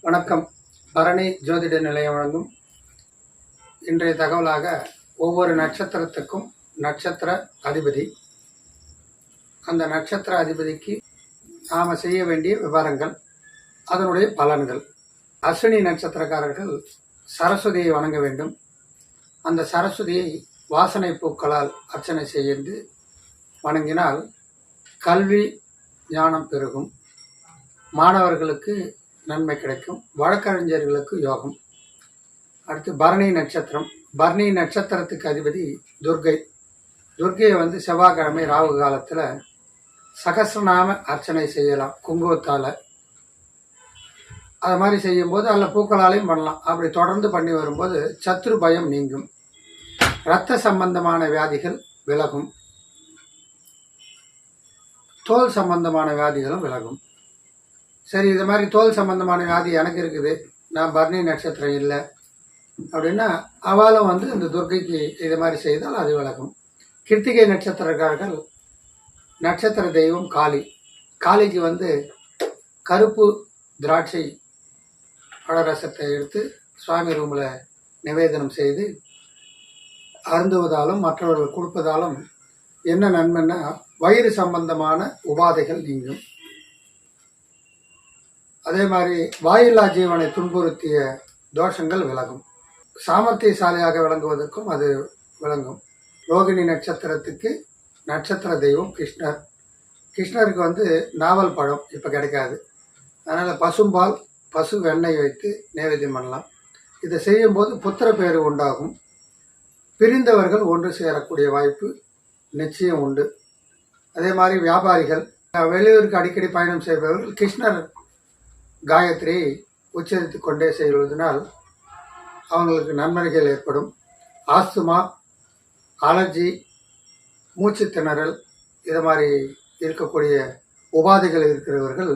வணக்கம். பரணி ஜோதிட நிலையம் வழங்கும் இன்றைய தகவலாக ஒவ்வொரு நட்சத்திரத்துக்கும் நட்சத்திர அதிபதி. அந்த நட்சத்திர அதிபதிக்கு நாம் செய்ய வேண்டிய விவரங்கள் அதனுடைய பலன்கள். அஸ்வினி நட்சத்திரக்காரர்கள் சரஸ்வதியை வணங்க வேண்டும். அந்த சரஸ்வதியை வாசனை பூக்களால் அர்ச்சனை செய்து வணங்கினால் கல்வி ஞானம் பெருகும். மாணவர்களுக்கு நன்மை கிடைக்கும். வழக்கறிஞர்களுக்கு யோகம். அடுத்து பரணி நட்சத்திரம். பரணி நட்சத்திரத்துக்கு அதிபதி துர்கை. துர்கையை வந்து செவ்வாய்க்கிழமை ராகு காலத்தில் சகசிரநாம அர்ச்சனை செய்யலாம் குங்குமத்தால். அது மாதிரி செய்யும்போது அதில் பூக்களாலையும் பண்ணலாம். அப்படி தொடர்ந்து பண்ணி வரும்போது சத்ரு பயம் நீங்கும். இரத்த சம்பந்தமான வியாதிகள் விலகும். தோல் சம்பந்தமான வியாதிகளும் விலகும். சரி இது மாதிரி தோல் சம்பந்தமான வியாதி எனக்கு இருக்குது. நான் பர்ணி நட்சத்திரம் இல்லை. அப்படின்னா அவளும் வந்து இந்த துர்க்கைக்கு இது மாதிரி செய்தால் அது விலகும். கிருத்திகை நட்சத்திரக்காரர்கள் நட்சத்திர தெய்வம் காளி. காளிக்கு வந்து கருப்பு திராட்சை பழரசத்தை எடுத்து சுவாமி ரூமில் நிவேதனம் செய்து அருந்துவதாலும் மற்றவர்கள் கொடுப்பதாலும் என்ன நன்மைன்னா வயிறு சம்பந்தமான உபாதைகள் நீங்கும். அதே மாதிரி வாயில்லா ஜீவனை துன்புறுத்திய தோஷங்கள் விலகும். சாமர்த்தியசாலியாக விளங்குவதற்கும் அது விளங்கும். ரோகிணி நட்சத்திரத்துக்கு நட்சத்திர தெய்வம் கிருஷ்ணர். கிருஷ்ணருக்கு வந்து நாவல் பழம் இப்போ கிடைக்காது. அதனால் பசும்பால் பசு வெண்ணெய் வைத்து நைவேத்தியம் பண்ணலாம். இதை செய்யும்போது புத்திர பேரு உண்டாகும். பிரிந்தவர்கள் ஒன்று சேரக்கூடிய வாய்ப்பு நிச்சயம் உண்டு. அதே மாதிரி வியாபாரிகள் வெளியூருக்கு அடிக்கடி பயணம் செய்பவர்கள் கிருஷ்ணர் காயத்ரி உச்சரித்து கொண்டே செய்வதனால் அவங்களுக்கு நன்மைகள் ஏற்படும். ஆஸ்துமா அலர்ஜி மூச்சு திணறல் இது மாதிரி இருக்கக்கூடிய உபாதைகள் இருக்கிறவர்கள்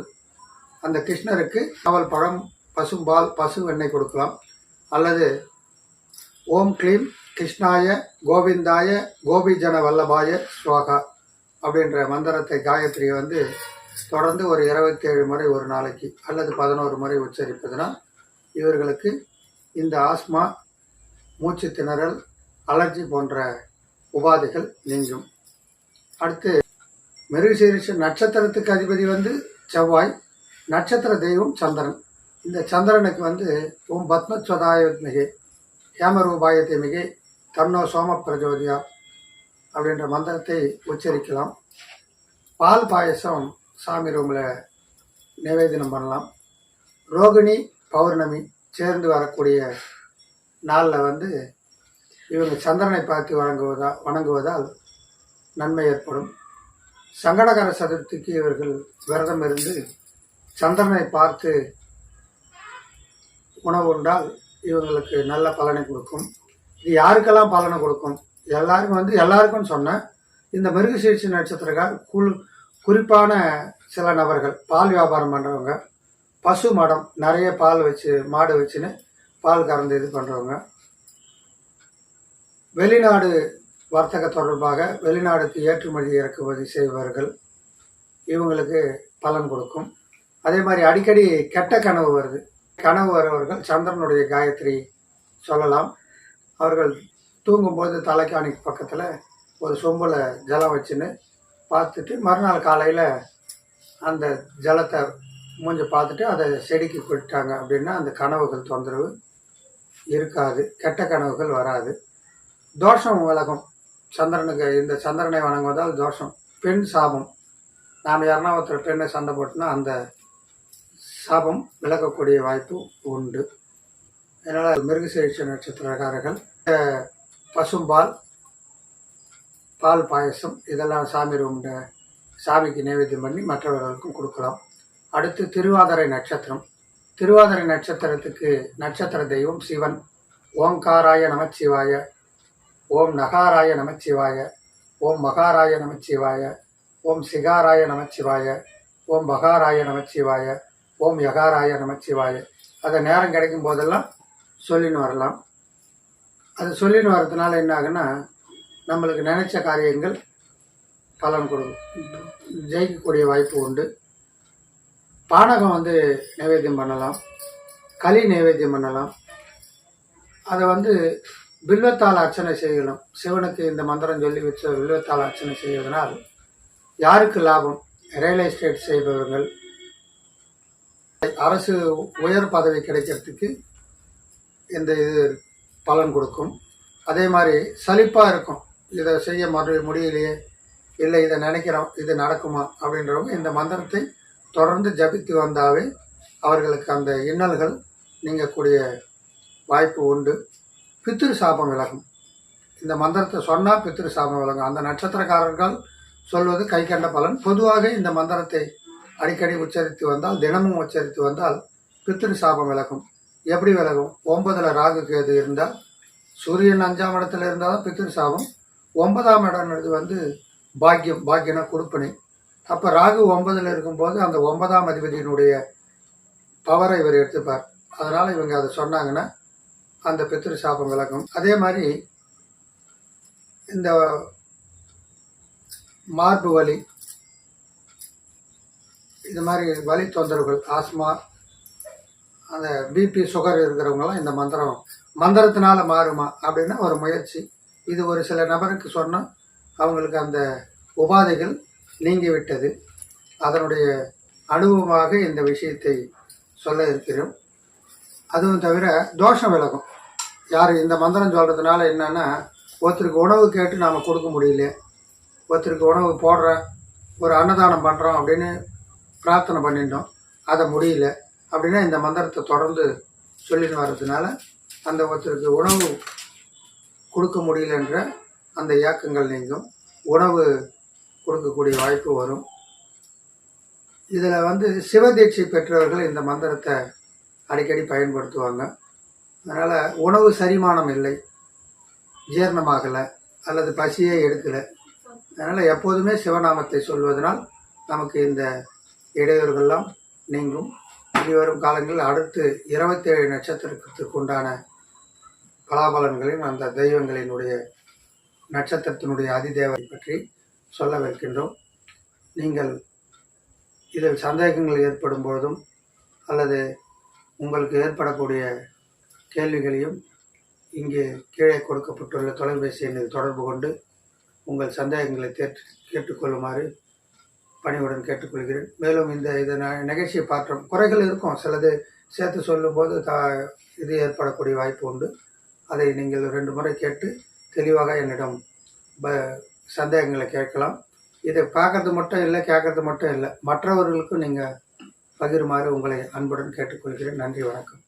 அந்த கிருஷ்ணருக்கு அவல் பழம் பசும்பால் பசு எண்ணெய் கொடுக்கலாம். அல்லது ஓம் க்ளீம் கிருஷ்ணாய கோவிந்தாய கோபிஜன வல்லபாய ஸ்வாகா அப்படின்ற மந்திரத்தை காயத்ரியை வந்து தொடர்ந்து ஒரு இருபத்தேழு முறை ஒரு நாளைக்கு அல்லது பதினோரு முறை உச்சரிப்பதுனால் இவர்களுக்கு இந்த ஆஸ்மா மூச்சு திணறல் அலர்ஜி போன்ற உபாதைகள் நீங்கும். அடுத்து மிருகசீரிஷ நட்சத்திரத்துக்கு அதிபதி வந்து செவ்வாய் நட்சத்திர தெய்வம் சந்திரன். இந்த சந்திரனுக்கு வந்து ஓம் பத்மஸ்வதாய மிகை ஹேமரூபாயத்தை மிகை தன்னோ சோம பிரஜோதியா அப்படின்ற மந்திரத்தை உச்சரிக்கலாம். பால் பாயசம் சாமி ரூமில் நிவேதனம் பண்ணலாம். ரோகிணி பௌர்ணமி சேர்ந்து வரக்கூடிய நாளில் வந்து இவங்க சந்திரனை பார்த்து வணங்குவதா வணங்குவதால் நன்மை ஏற்படும். சங்கடகர சதுர்த்திக்கு இவர்கள் விரதம் இருந்து சந்திரனை பார்த்து உணவு உண்டால் இவங்களுக்கு நல்ல பலனை கொடுக்கும். யாருக்கெல்லாம் பலனை கொடுக்கும்? எல்லாருக்கும் வந்து எல்லாருக்கும் சொன்னேன் இந்த மிருகசீர்ச்சி நட்சத்திரக்கார் குழு குறிப்பான சில நபர்கள் பால் வியாபாரம் பண்ணுறவங்க பசு மடம் நிறைய பால் வச்சு மாடு வச்சுன்னு பால் கறந்து இது பண்ணுறவங்க வெளிநாடு வர்த்தக தொடர்பாக வெளிநாடுக்கு ஏற்றுமதி இறக்குமதி செய்பவர்கள் இவங்களுக்கு பலன் கொடுக்கும். அதே மாதிரி அடிக்கடி கெட்ட கனவு வருது. கனவு வருவர்கள் சந்திரனுடைய காயத்ரி சொல்லலாம். அவர்கள் தூங்கும்போது தலைக்காணிக்கு பக்கத்தில் ஒரு சொம்பில் ஜலம் வச்சுன்னு பார்த்துட்டு மறுநாள் காலையில் அந்த ஜலத்தை மூஞ்சி பார்த்துட்டு அதை செடிக்கு கொட்டாங்க அப்படின்னா அந்த கனவுகள் தொந்தரவு இருக்காது. கெட்ட கனவுகள் வராது. தோஷம் விலகும். சந்திரனுக்கு இந்த சந்திரனை வணங்குவதால் தோஷம். பெண் சாபம். நாம் யாருன்னா ஒருத்தர் பெண்ணை சண்டை போட்டோம்னா அந்த சாபம் விலகக்கூடிய வாய்ப்பு உண்டு. அதனால் மிருகசீரிஷ நட்சத்திரக்காரர்கள் பசும்பால் பால் பாயசம் இதெல்லாம் சாமி ரூம்ல சாமிக்கு நைவேத்தியம் பண்ணி மற்றவர்களுக்கும் கொடுக்கலாம். அடுத்து திருவாதிரை நட்சத்திரம். திருவாதிரை நட்சத்திரத்துக்கு நட்சத்திர தெய்வம் சிவன். ஓங்காராய நமச்சிவாய. ஓம் நகாராய நமச்சிவாய. ஓம் மகாராய நமச்சிவாய. ஓம் சிகாராய நமச்சிவாய. ஓம் பகாராய நமச்சிவாய. ஓம் யகாராய நமச்சிவாய. அதை நேரம் கிடைக்கும் போதெல்லாம் சொல்லின்னு வரலாம். அது சொல்லின்னு வரதுனால என்ன ஆகுன்னா நம்மளுக்கு நினைச்ச காரியங்கள் பலன் கொடுக்கும். ஜெயிக்கக்கூடிய வாய்ப்பு உண்டு. பானகம் வந்து நைவேத்தியம் பண்ணலாம். களி நைவேத்தியம் பண்ணலாம். அதை வந்து பில்வத்தால் அர்ச்சனை செய்யணும். சிவனுக்கு இந்த மந்திரம் சொல்லி வச்ச பில்வத்தால் அர்ச்சனை செய்வதனால் யாருக்கு லாபம்? ரியல் எஸ்டேட் செய்பவர்கள். அரசு உயர் பதவி கிடைக்கிறதுக்கு இந்த இது பலன் கொடுக்கும். அதே மாதிரி சலிப்பாக இருக்கும். இதை செய்ய மறு முடியலையே. இல்லை இதை நினைக்கிறோம் இது நடக்குமா அப்படின்றவங்க இந்த மந்திரத்தை தொடர்ந்து ஜபித்து வந்தாவே அவர்களுக்கு அந்த இன்னல்கள் நீங்கக்கூடிய வாய்ப்பு உண்டு. பித்திரு சாபம் விலகும். இந்த மந்திரத்தை சொன்னால் பித்திரு சாபம் விலகும். அந்த நட்சத்திரக்காரர்கள் சொல்வது கை கண்ட பலன். பொதுவாக இந்த மந்திரத்தை அடிக்கடி உச்சரித்து வந்தால் தினமும் உச்சரித்து வந்தால் பித்திரு சாபம் விலகும். எப்படி விலகும்? ஒன்பதுல ராகு கேது இருந்தால் சூரியன் அஞ்சாம் இடத்துல இருந்தால் தான் பித்திரு சாபம். ஒன்பதாம் இடம்ன்றது வந்து பாக்கியம் பாக்கியனா கொடுப்பனை. அப்போ ராகு ஒன்பதில் இருக்கும்போது அந்த ஒன்பதாம் அதிபதியினுடைய பவரை இவர் எடுத்துப்பார். அதனால் இவங்க அதை சொன்னாங்கன்னா அந்த பித்திரு சாபம் விளக்கும் அதே மாதிரி இந்த மார்பு வலி இது மாதிரி வலி தொந்தரவுகள் ஆஸ்மா அந்த பிபி சுகர் இருக்கிறவங்கலாம் இந்த மந்திரம் மந்திரத்தினால மாறுமா அப்படின்னா ஒரு முயற்சி. இது ஒரு சில நபருக்கு சொன்னால் அவங்களுக்கு அந்த உபாதைகள் நீங்கிவிட்டது. அதனுடைய அனுபவமாக இந்த விஷயத்தை சொல்ல இருக்கிறோம். அதுவும் தவிர தோஷம் விலகும். யார் இந்த மந்திரம் சொல்கிறதுனால என்னென்னா ஒருத்தருக்கு உணவு கேட்டு நாம் கொடுக்க முடியல. ஒருத்தருக்கு உணவு போடுறேன் ஒரு அன்னதானம் பண்ணுறோம் அப்படின்னு பிரார்த்தனை பண்ணிட்டோம். அதை முடியல. அப்படின்னா இந்த மந்திரத்தை தொடர்ந்து சொல்லின்னு வர்றதுனால அந்த ஒருத்தருக்கு உணவு கொடுக்க முடியலன்ற அந்த இயக்கங்கள் நீங்கும். உணவு கொடுக்கக்கூடிய வாய்ப்பு வரும். இதில் வந்து சிவதீட்சை பெற்றவர்கள் இந்த மந்திரத்தை அடிக்கடி பயன்படுத்துவாங்க. அதனால் உணவு சரிமானம் இல்லை. ஜீரணமாகலை அல்லது பசியே எடுக்கலை. அதனால் எப்போதுமே சிவநாமத்தை சொல்வதனால் நமக்கு இந்த இடையூறுகள்லாம் நீங்கும். இனி வரும் காலங்களில் அடுத்து இருபத்தேழு நட்சத்திரத்துக்கு உண்டான பலாபலன்களையும் அந்த தெய்வங்களினுடைய நட்சத்திரத்தினுடைய அதிதேவரை பற்றி சொல்லவிருக்கின்றோம். நீங்கள் இதில் சந்தேகங்கள் ஏற்படும் பொழுதும் அல்லது உங்களுக்கு ஏற்படக்கூடிய கேள்விகளையும் இங்கே கீழே கொடுக்கப்பட்டுள்ள தொலைபேசி எண்ணில் தொடர்பு கொண்டு உங்கள் சந்தேகங்களை கேட்டு கேட்டுக்கொள்ளுமாறு பணிவுடன் கேட்டுக்கொள்கிறேன். மேலும் இந்த இதை நிகழ்ச்சியை பார்த்தோம் குறைகள் இருக்கும். சிலது சேர்த்து சொல்லும்போது தா இது ஏற்படக்கூடிய வாய்ப்பு உண்டு. அதை நீங்கள் ரெண்டு முறை கேட்டு தெளிவாக என்னிடம் ப சந்தேகங்களை கேட்கலாம். இதை பார்க்கறது மட்டும் இல்லை கேட்கறது மட்டும் இல்லை. மற்றவர்களுக்கும் நீங்கள் பகிருமாறு உங்களை அன்புடன் கேட்டுக்கொள்கிறேன். நன்றி வணக்கம்.